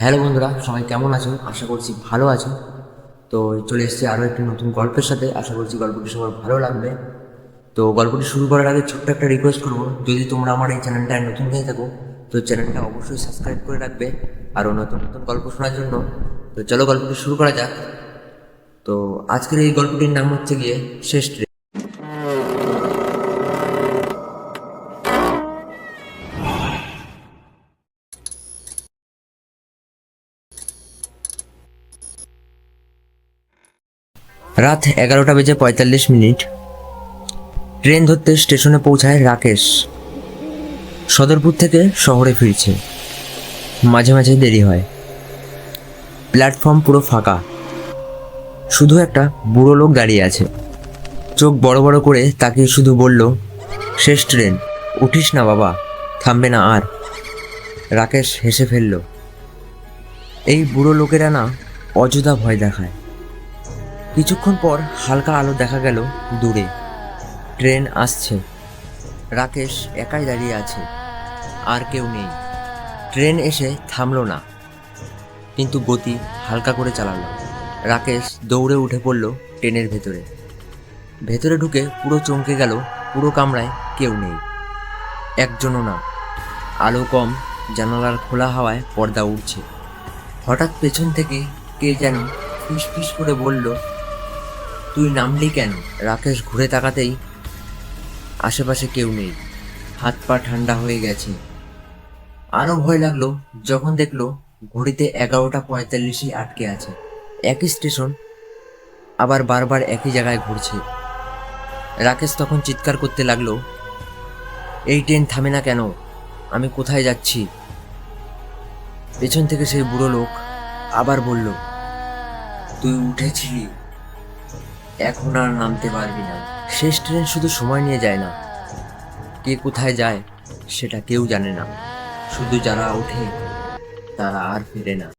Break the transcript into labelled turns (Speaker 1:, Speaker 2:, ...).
Speaker 1: Hello বন্ধুরা, সবাই কেমন আছো? আশা করছি ভালো আছো। তো চলে এসেছি আরও একটি নতুন গল্পের সাথে। আশা করছি গল্পটি সবার ভালো লাগবে। তো গল্পটি শুরু করার আগে ছোট্ট একটা রিকোয়েস্ট করব। যদি তোমরা আমার এই চ্যানেলটায় নতুন হয়ে থাকো, তো চ্যানেলটা অবশ্যই সাবস্ক্রাইব করে রাখবে। আরও নতুন নতুন গল্প শোনার জন্য। তো চলো গল্পটি শুরু করা যাক। তো আজকের এই গল্পটির নাম হচ্ছে গিয়ে শেষ ট্রেন রাত এগারোটা বেজে পঁয়তাল্লিশ মিনিট। ট্রেন ধরতে স্টেশনে পৌঁছায় রাকেশ। সদরপুর থেকে শহরে ফিরছে। মাঝে মাঝে দেরি হয়। প্ল্যাটফর্ম পুরো ফাঁকা। শুধু একটা বুড়ো লোক দাঁড়িয়ে আছে। চোখ বড় বড় করে তাকে শুধু বলল, শেষ ট্রেন। উঠিস না বাবা, থামবে না আর। রাকেশ হেসে ফেলল। এই বুড়ো লোকেরা না অযথা ভয় দেখায়। কিছুক্ষণ পর হালকা আলো দেখা গেল দূরে। ট্রেন আসছে। রাকেশ একাই দাঁড়িয়ে আছে। আর কেউ নেই। ট্রেন এসে থামলো না। কিন্তু গতি হালকা করে চালালো। রাকেশ দৌড়ে উঠে পড়ল ট্রেনের ভেতরে। ভেতরে ঢুকে পুরো চমকে গেল, পুরো কামরায় কেউ নেই। একজনও না। আলো কম, জানালার খোলা হাওয়ায় পর্দা উঠছে হঠাৎ পেছন থেকে কে যেন ফিস ফিস করে বলল তুই নামলি কেন? রাকেশ ঘুরে তাকাতেই আশেপাশে কেউ নেই। হাত পা ঠান্ডা হয়ে গেছে। আরও ভয় লাগল যখন দেখল ঘড়িতে এগারোটা পঁয়তাল্লিশই আটকে আছে। একই স্টেশন, আবার বারবার একই জায়গায় ঘুরছে। রাকেশ তখন চিৎকার করতে লাগল, এই ট্রেন থামে না কেন? আমি কোথায় যাচ্ছি? পেছন থেকে সেই বুড়ো লোক আবার বলল, তুই উঠেছিলি? এখন আর নামতে পারবি না। শেষ ট্রেন শুধু সময় নিয়ে যায় না। কে কোথায় যায়, সেটা কেউ জানে না। শুধু যারা ওঠে, তারা আর ফিরে না।